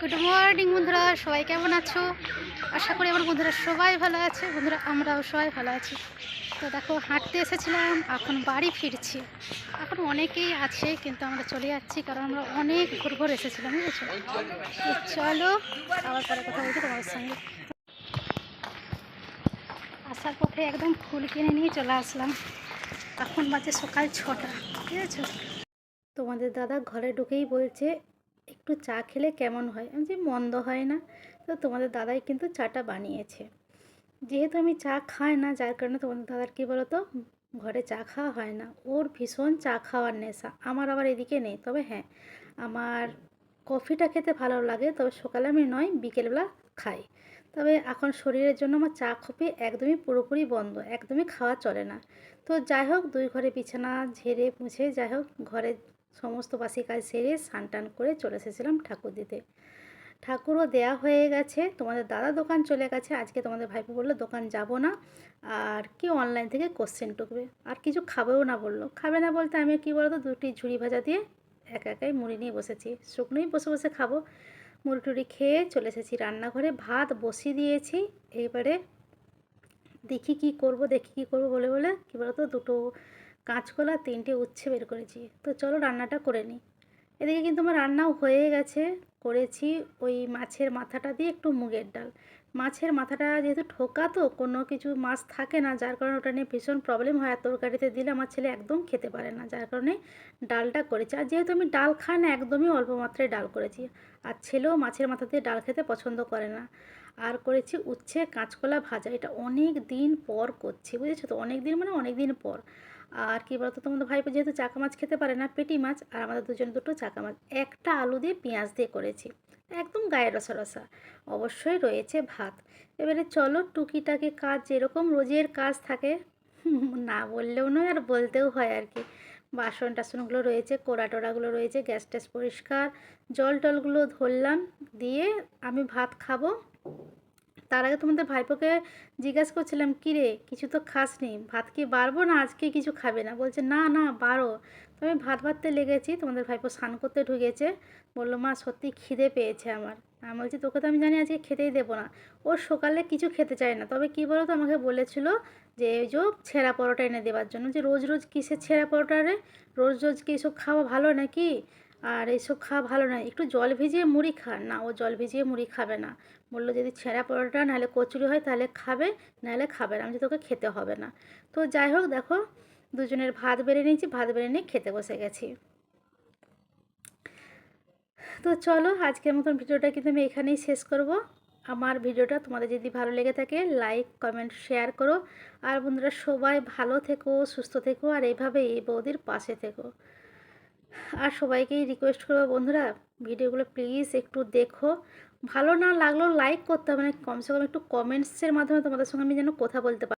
Good morning বন্ধুরা। সবাই কেমন আছো? আশা করি আমার বন্ধুরা সবাই ভালো আছে। বন্ধুরা, আমরাও সবাই ভালো আছি। তো দেখো, হাঁটতে এসেছিলাম, এখন বাড়ি ফিরছি। এখন অনেকেই আছে, কিন্তু আমরা চলে যাচ্ছি, কারণ আমরা অনেক ঘুর ঘুর এসেছিলাম, বুঝেছ? চলো, আবার পরে কথা বলছি তোমার সঙ্গে। আসার পথে একদম ফুল কিনে নিয়ে চলে আসলাম। এখন বাজে সকাল ছটা ঠিক আছে তোমাদের দাদা ঘরে ঢুকেই বলছে একটু চা খেলে কেমন হয়? আমি যে মন্দ হয় না। তো তোমাদের দাদাই কিন্তু চাটা বানিয়েছে। যেহেতু আমি চা খাই না, যার কারণে তোমাদের দাদার কী বলো তো ঘরে চা খাওয়া হয় না। ওর ভীষণ চা খাওয়ার নেশা। আমার আবার এদিকে নেই। তবে হ্যাঁ আমার কফিটা খেতে ভালো লাগে। তবে সকালে আমি নয়, বিকেলবেলা খাই। তবে এখন শরীরের জন্য আমার চা, কফি একদমই পুরোপুরি বন্ধ। একদমই খাওয়া চলে না। তো যাই হোক, দুই ঘরে বিছানা ঝেড়ে মুছে যাই হোক, ঘরে সমস্ত বাসি কাজ সেরে স্নান টান করে চলে এসেছিলাম ঠাকুর দিতে। ঠাকুরও দেয়া হয়ে গেছে। তোমাদের দাদা দোকান চলে গেছে। আজকে তোমাদের ভাইপো বলল, দোকান যাব না। আর কি অনলাইন থেকে কোশ্চেন টুকবে? আর কিছু খাবেও না বলল। খাবে না বলতে আমি কি বলতো, দুটি ঝুড়ি ভাজা দিয়ে একা একাই মুড়ি নিয়ে বসেছি। শুকনোই বসে বসে খাব। মুড়ি টুড়ি খেয়ে চলে এসেছি রান্নাঘরে। ভাত বসিয়ে দিয়েছি। এবারে দেখি কি করব, দেখি কি করব বলে বলে কী বলতো, দুটো কাঁচকলা তিনটে উচ্ছে বের করেছি। তো চলো রান্নাটা করে নিই। এদিকে কিন্তু আমার রান্নাও হয়ে গেছে। করেছি ওই মাছের মাথাটা দিয়ে একটু মুগের ডাল। মাছের মাথাটা যেহেতু ঠোকা তো, কোনো কিছু মাছ থাকে না, যার কারণে ওটা নিয়ে ভীষণ প্রবলেম হয়। আর তরকারিতে দিলে আমার ছেলে একদম খেতে পারে না, যার কারণে ডালটা করেছি। আর যেহেতু আমি ডাল খাই না, একদমই অল্প মাত্রায় ডাল করেছি। আর ছেলেও মাছের মাথা দিয়ে ডাল খেতে পছন্দ করে না। আর করেছি উচ্ছে কাঁচকলা ভাজা। এটা অনেক দিন পর করছি, বুঝেছ তো? অনেক দিন মানে অনেক দিন পর। আর কী বলতো, তোমাদের ভাইপো যেহেতু চাকা মাছ খেতে পারে না, পেটি মাছ, আর আমাদের দুজন দুটো চাকা মাছ, একটা আলু দিয়ে পেঁয়াজ দিয়ে করেছি। একদম গায়ে রসা রসা। অবশ্যই রয়েছে ভাত। এবারে চলো টুকিটাকি কাজ, যেরকম রোজের কাজ থাকে, না বললেও নয়, আর বলতেও হয় আর কি। বাসন টাসনগুলো রয়েছে, কোড়া টোড়াগুলো রয়েছে, গ্যাস ট্যাস পরিষ্কার, জল টলগুলো ধরলাম, দিয়ে আমি ভাত খাব। তার আগে তোমাদের ভাইপোকে জিজ্ঞাসা করছিলাম, কী রে, কিছু তো খাসনি ভাত কি বাড়বো না আজকে কিছু খাবে না? বলছে, না না বারো তো আমি ভাত ভাততে লেগেছি, তোমাদের ভাইপো স্নান করতে ঢুকেছে। বলল, মা, সত্যি খিদে পেয়েছে আমার। আমি বলছি, তোকে তো আমি জানি আজকে খেতেই দেবো না। ও সকালে কিছু খেতে চায় না। তবে কী বলো তো আমাকে বলেছিল যে ওই যে ছেঁড়া পরোটা এনে দেওয়ার জন্য। যে, রোজ রোজ কিসের ছেঁড়া পরোটা রে? রোজ রোজ কি এসব খাওয়া ভালো নাকি? আর এইসব খাওয়া ভালো নয়। একটু জল ভিজিয়ে মুড়ি খা। না, ও জল ভিজিয়ে মুড়ি খাবে না। বলল, যদি ছেঁড়া পরোটা, নাহলে কচুরি হয়, তাহলে খাবে, নাহলে খাবে না। আমি তোকে খেতে হবে না। তো যাই হোক, দেখো, দুজনের ভাত বেড়ে নিয়েছি, ভাত বেড়ে নিয়ে খেতে বসে গেছি। তো চলো, আজকের মতন ভিডিওটা কিন্তু আমি এখানেই শেষ করব। আমার ভিডিওটা তোমাদের যদি ভালো লেগে থাকে, লাইক, কমেন্ট, শেয়ার করো। আর বন্ধুরা, সবাই ভালো থেকো, সুস্থ থেকো, আর এইভাবে এই বৌদির পাশে থেকো। আর সবাইকেই রিকোয়েস্ট করব বন্ধুরা, ভিডিওগুলো প্লিজ একটু দেখো। ভালো না লাগলেও লাইক করতে হবে না কমসে কম একটু কমেন্টসের মাধ্যমে তোমাদের সঙ্গে আমি যেন কথা বলতে পারি।